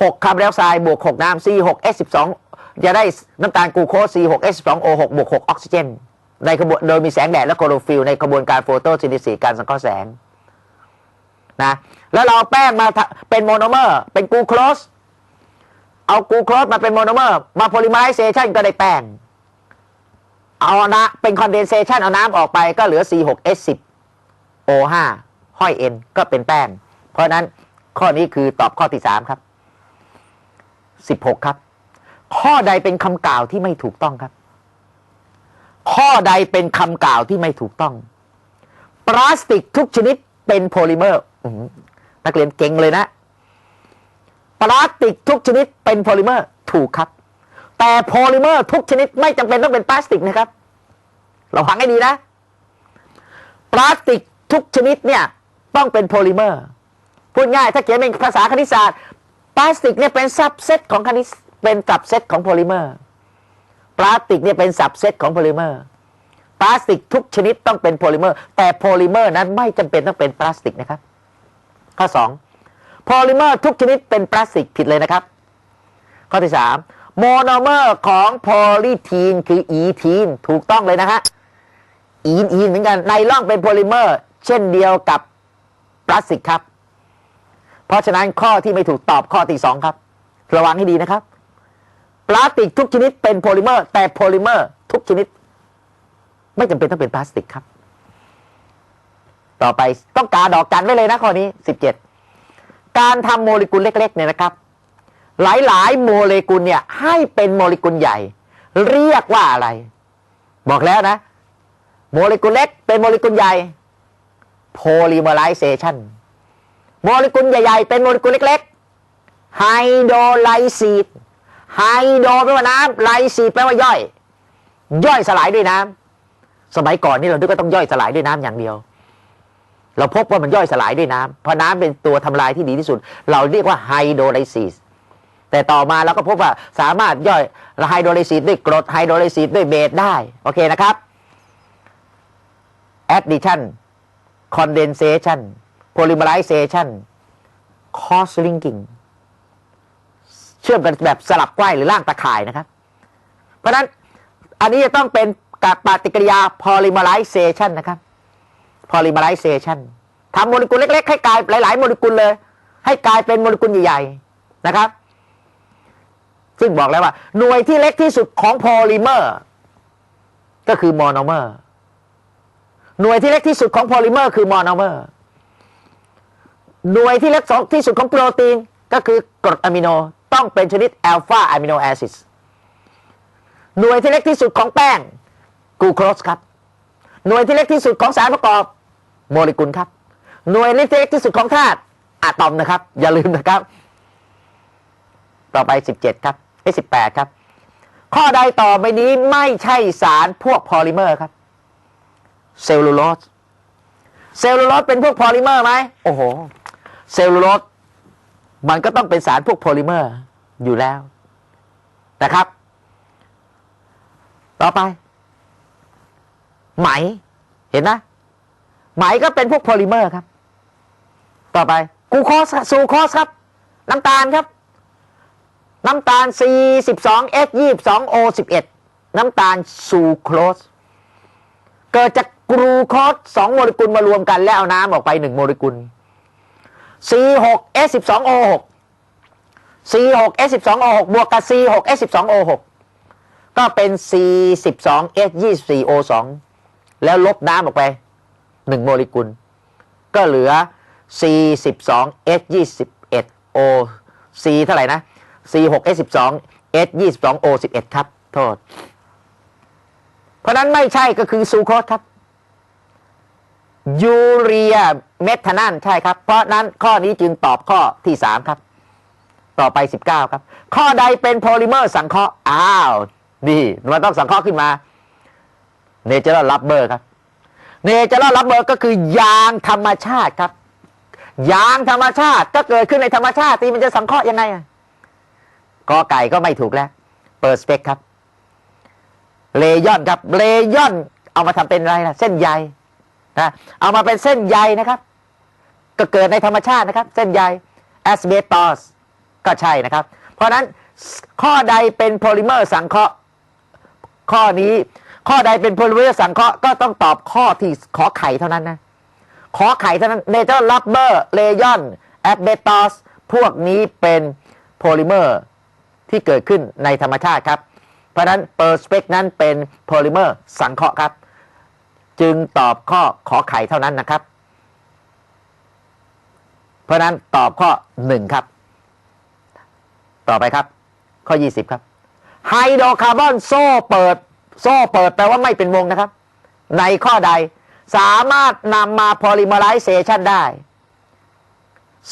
6คาร์บอนไดออกไซด์บวก 6 น้ำ C6H12 จะได้น้ำตาลกลูโคส C6H12O6 บวก 6 ออกซิเจน ในกระบวนโดยมีแสงแดดและโคโรฟิลในกระบวนการโฟโตซินเทซิสการสังเคราะห์แสงนะแล้วเราเอาแป้งมาเป็นโมโนเมอร์ เป็นกลูโคสเอากลูโคสมาเป็นโมโนเมอร์ มาโพลิมาไรเซชันก็ได้แป้ง เอานะเป็นคอนเดนเซชันเอาน้ำออกไปก็เหลือ C6H10 O5 ห้อย N ก็เป็นแป้ง เพราะฉะนั้นข้อนี้คือตอบข้อที่ 3 ครับ 16 ครับ ข้อใดเป็นคำกล่าวที่ไม่ถูกต้องครับ ข้อใดเป็นคำกล่าวที่ไม่ถูกต้อง พลาสติกทุกชนิดเป็นโพลิเมอร์นักเรียนเก่งเลยนะ พลาสติกทุกชนิดเป็นโพลิเมอร์ถูกครับ แต่โพลิเมอร์ทุกชนิดไม่จำเป็นต้องเป็นพลาสติกนะครับเราฟังให้ดีนะ พลาสติกทุกชนิดเนี่ยต้องเป็นโพลิเมอร์พูดง่ายถ้าเขียนเป็นภาษาคณิตศาสตร์ พลาสติกเนี่ยเป็นซับเซตของคณิตเป็นซับเซตของโพลิเมอร์ พลาสติกเนี่ยเป็นซับเซตของโพลิเมอร์ พลาสติกทุกชนิดต้องเป็นโพลิเมอร์ แต่โพลิเมอร์นั้นไม่จำเป็นต้องเป็นพลาสติกนะครับ ข้อ2โพลิเมอร์ทุกชนิดเป็นพลาสติกผิดเลยนะครับ ข้อที่3โมโนเมอร์ของโพลีทีนคืออีทีนถูกต้องเลยนะฮะ อีนอีนเหมือนกันไนล่องเป็นโพลิเมอร์ เช่นเดียวกับพลาสติกครับ เพราะฉะนั้นข้อที่ไม่ถูกตอบข้อที่สองครับ ระวังให้ดีนะครับ พลาสติกทุกชนิดเป็นโพลิเมอร์ แต่โพลิเมอร์ทุกชนิด ไม่จำเป็นต้องเป็นพลาสติกครับ ต่อไปต้องการดอกกันไว้เลยนะข้อนี้สิบเจ็ดการทำโมเลกุลเล็ก ๆ เนี่ยนะครับ หลายๆ โมเลกุลเนี่ย ให้เป็นโมเลกุลใหญ่ เรียกว่าอะไร บอกแล้วนะ โมเลกุลเล็กเป็นโมเลกุลใหญ่โพลิเมอไรเซชัน โมเลกุลใหญ่ๆ เป็นโมเลกุลเล็กๆ ไฮโดรไลซีดไฮโดรแปลว่าน้ำไลซีดแปลว่าย่อย ย่อยสลายด้วยน้ำสมัยก่อนนี่เราคิดว่าต้องย่อยสลายด้วยน้ำอย่างเดียว เราพบว่ามันย่อยสลายด้วยน้ำเพราะน้ำเป็นตัวทำลายที่ดีที่สุด เราเรียกว่าไฮโดรไลซีสแต่ต่อมาเราก็พบว่าสามารถย่อยไฮโดรไลซีสด้วยกรดไฮโดรไลซีสด้วยเบสได้โอเคนะครับ addition condensation polymerization cross linking เชื่อมกันแบบสลับไขว้หรือล่างตะข่ายนะครับ เพราะนั้นอันนี้จะต้องเป็นกับปฏิกิริยา polymerization นะครับ polymerization ทำโมเลกุลเล็ก ๆ ให้กลายหลาย ๆ โมเลกุลเลย ให้กลายเป็นโมเลกุลใหญ่ ๆ นะครับ ซึ่งบอกแล้วว่า หน่วยที่เล็กที่สุดของโพลิเมอร์ก็คือโมโนเมอร์ หน่วยที่เล็กที่สุดของโพลิเมอร์คือโมโนเมอร์ หน่วยที่เล็กที่สุดของโปรตีนก็คือกรดอะมิโนต้องเป็นชนิดอัลฟาอะมิโนแอซิดหน่วยที่เล็กที่สุดของแป้งกูโคสครับ หน่วยที่เล็กที่สุดของสารประกอบโมเลกุลครับ หน่วยเล็กที่เล็กที่สุดของธาตุอะตอมนะครับ อย่าลืมนะครับ ต่อไป 17 ครับไอ้18ครับ ข้อใดต่อไปนี้ไม่ใช่สารพวกพอลิเมอร์ครับ เซลลูโลสเซลลูโลสเป็นพวกพอลิเมอร์ไหมโอ้โห เซลลูโลสมันก็ต้องเป็นสารพวกโพลิเมอร์อยู่แล้วนะครับ ต่อไป ไหมเห็นนะ ไหมก็เป็นพวกโพลิเมอร์ครับ ต่อไปกูโคสซูโคสครับ น้ำตาลครับน้ำตาล C12H 22O 11 น้ำตาลซูโครสเกิดจากกลูโคสสองโมเลกุลมารวมกัน แล้วเอาน้ำออกไปหนึ่งโมเลกุล C6H12O6 C6H12O6 บวกกับ C6H12O6 ก็เป็น C12H24O2 แล้วลบน้ำออกไปหนึ่งโมเลกุล ก็เหลือ C12H21O C เท่าไหร่นะ C6H12 H22O11 ครับ โทษ เพราะนั้นไม่ใช่ก็คือซูโครสครับ ยูเรียเมทานันใช่ครับ เพราะนั้นข้อนี้จึงตอบข้อที่3ครับ ต่อไป19ครับ ข้อใดเป็นโพลิเมอร์สังเคราะห์อ้าวนี่มันต้องสังเคราะห์ขึ้นมาเนเจอรัลลับเบอร์ครับเนเจอรัลลับเบอร์ก็คือยางธรรมชาติครับ ยางธรรมชาติก็เกิดขึ้นในธรรมชาติที่มันจะสังเคราะห์ยังไงอะกอไก่ก็ไม่ถูกแล้ว เปิดสเปกครับ เลยอนครับเลยอนเอามาทำเป็นอะไรนะเส้นใย นะเอามาเป็นเส้นใยนะครับ ก็เกิดในธรรมชาตินะครับ เส้นใยแอสเบตอสก็ใช่นะครับ เพราะฉะนั้นข้อใดเป็นโพลิเมอร์สังเคราะห์ข้อนี้ข้อใดเป็นโพลิเมอร์สังเคราะห์ก็ต้องตอบข้อที่ขอไข่เท่านั้นนะขอไข่เท่านั้นเนเจอร์ลับเบอร์เลยอนแอปเบตอสพวกนี้เป็นโพลิเมอร์ที่เกิดขึ้นในธรรมชาติครับ เพราะนั้นเปอร์สเปกนั้นเป็นโพลิเมอร์สังเคราะห์ครับ จึงตอบข้อขอไข่เท่านั้นนะครับ เพราะนั้นตอบข้อหนึ่งครับ ต่อไปครับ ข้อ20ครับ ไฮโดรคาร์บอนโซ่เปิด โซ่เปิดแปลว่าไม่เป็นวงนะครับ ในข้อใดสามารถนำมาพอลิเมอไรเซชันได้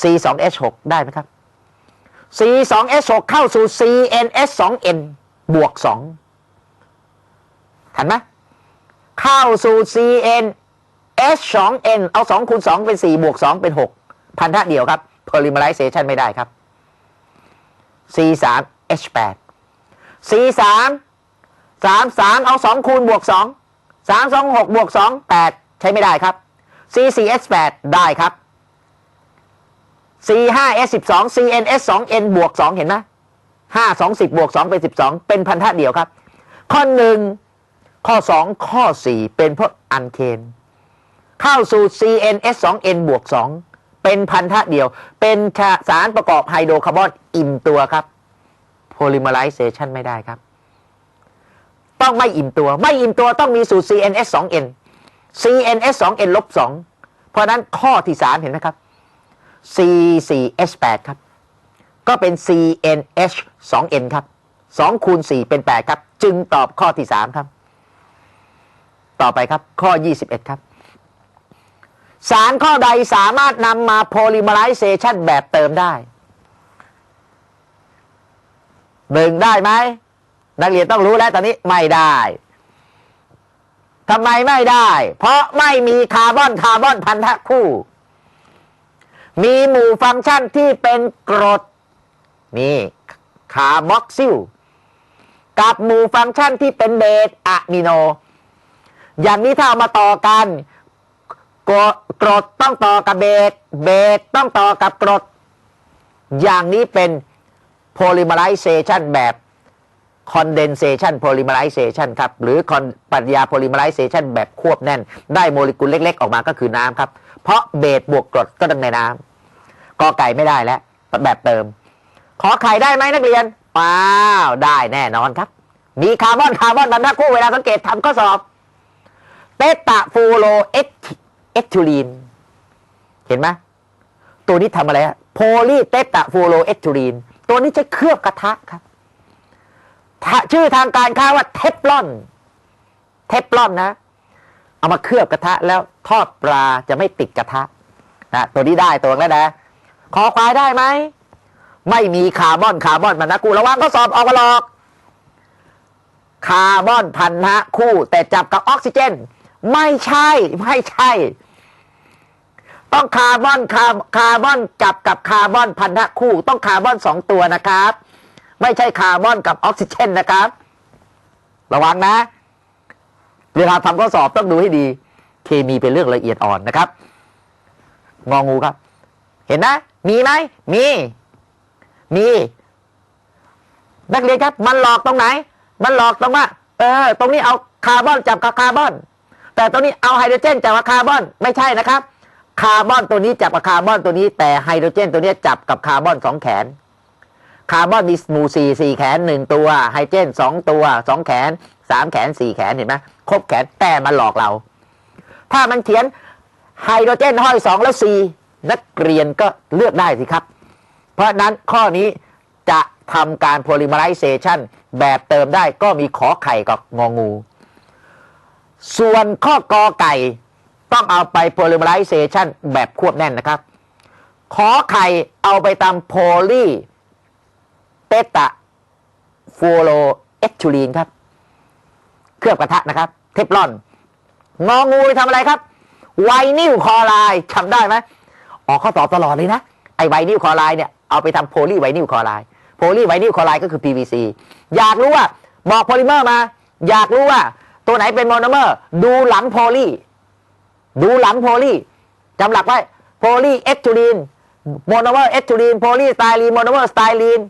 C2H6 ได้ไหมครับ C2H6 เข้าสู่ CNS2N บวก 2 ทันไหม เข้าสู่ CNS2N เอา 2 คูณ 2 เป็น 4 บวก 2 เป็น 6 พันธะเดียวครับ polymerization ไม่ได้ครับ C3H8 C3 3 3 เอา 2 คูณ บวก 2 3 2 6 บวก 2 8 ใช้ไม่ได้ครับ C4H8 ได้ครับ C5S12 CNS2N บวก 2 เห็นไหม5 2 10 บวก 2 เป็น 12 เป็นพันธะเดียวครับ ข้อ1 ข้อ 2 ข้อ 4 เป็นพวกอันเคนเข้าสู่ CNS2N บวก 2 เป็นพันธะเดียว เป็นสารประกอบไฮโดรคาร์บอนอิ่มตัวครับ polymerization ไม่ได้ครับ ต้องไม่อิ่มตัว ไม่อิ่มตัวต้องมีสูตร CNS2N CNS2N ลบ2เพราะฉะนั้นข้อที่ 3 เห็นไหมครับ C4H8 ครับ ก็เป็น CNH2N ครับ 2 คูณ 4 เป็น 8 ครับ จึงตอบข้อที่ 3 ครับ ต่อไปครับ ข้อ 21 ครับ สารข้อใดสามารถนำมา polymerization แบบเติมได้หนึ่งได้ไหมนักเรียนต้องรู้แล้วตอนนี้ไม่ได้ทำไมไม่ได้ เพราะไม่มีคาร์บอนคาร์บอนพันธะคู่ มีหมู่ฟังก์ชันที่เป็นกรดนี่คาร์บอกซิล กับหมู่ฟังก์ชันที่เป็นเบสอะมิโน อย่างนี้ถ้าเอามาต่อกันกรดกรดต้องต่อกับเบสเบสต้องต่อกับกรด อย่างนี้เป็น polymerization แบบ condensation polymerization ครับ หรือปฏิกิริยา polymerization แบบควบแน่น ได้โมเลกุลเล็ก ๆ ออกมาก็คือน้ำครับ เพราะเบสบวกกรดก็ต้องในน้ำกอไก่ไม่ได้แล้ว แบบเติม ขอไข่ได้ไหมนักเรียนเปล่าได้แน่นอนครับ มีคาร์บอนคาร์บอนบรรทัดคู่เวลาสังเกตทำข้อสอบ เตตาฟูโรเอ็กเอ็กทูลีนเห็นไหมตัวนี้ทำอะไรฮะโพลีเตตาฟูโรเอ็กทูลีนตัวนี้จะเคลือบกระทะครับชื่อทางการค้าว่าเทฟลอน เทฟลอนนะ เอามาเคลือบกระทะแล้วทอดปลาจะไม่ติดกระทะนะตัวนี้ได้ตัวแล้วนะขอควายได้ไหม ไม่มีคาร์บอนคาร์บอนมันนะกูระวังข้อสอบออกมาหลอก คาร์บอนพันธะคู่ แต่จับกับออกซิเจน ไม่ใช่ ไม่ใช่ ต้องคาร์บอนคาร์คาร์บอนจับกับคาร์บอนพันธะคู่ ต้องคาร์บอนสองตัวนะครับ ไม่ใช่คาร์บอนกับออกซิเจนนะครับ ระวังนะ เวลาทำข้อสอบต้องดูให้ดี เคมีเป็นเรื่องละเอียดอ่อนนะครับ งองูครับ เห็นนะ มีไหมมี มี นักเรียนครับ มันหลอกตรงไหน มันหลอกตรงว่า เออ ตรงนี้เอาคาร์บอนจับกับคาร์บอน แต่ตรงนี้เอาไฮโดรเจนจับกับคาร์บอนไม่ใช่นะครับ คาร์บอนตัวนี้จับกับคาร์บอนตัวนี้ แต่ไฮโดรเจนตัวนี้จับกับคาร์บอนสองแขน คาร์บอนมีหมู่สี่สี่แขนหนึ่งตัวไฮโดรเจนสองตัวสองแขนสามแขนสี่แขนเห็นไหมครบแขนแต่มันหลอกเรา ถ้ามันเขียนไฮโดรเจนห้อยสองแล้วสี่นักเรียนก็เลือกได้สิครับ เพราะนั้นข้อนี้จะทำการ polymerization แบบเติมได้ก็มีขอไข่กับงองู ส่วนข้อกอไก่ต้องเอาไป polymerization แบบควบแน่นนะครับ ขอไข่เอาไปตามโพลีเตตาฟูโรเอทูลีนครับ เคลือบกระทะนะครับ เทฟลอน งองูไปทำอะไรครับ ไวนิลคอไรด์จำได้ไหมออกข้อตอบตลอดเลยนะ ไอไวนิลคอไรด์เนี่ย เอาไปทำโพลีไวนิลคอไรด์โพลีไวนิลคอไรด์ก็คือ PVC อยากรู้ว่าบอกโพลิเมอร์มา อยากรู้ว่า ตัวไหนเป็นโมโนเมอร์ ดูหลังโพลีดูหลังโพลีจำหลักไว้โพลีเอ็กทูลีนโมโนเมอร์เอทิลีนโพลีสไตรีนโมโนเมอร์สไตรีน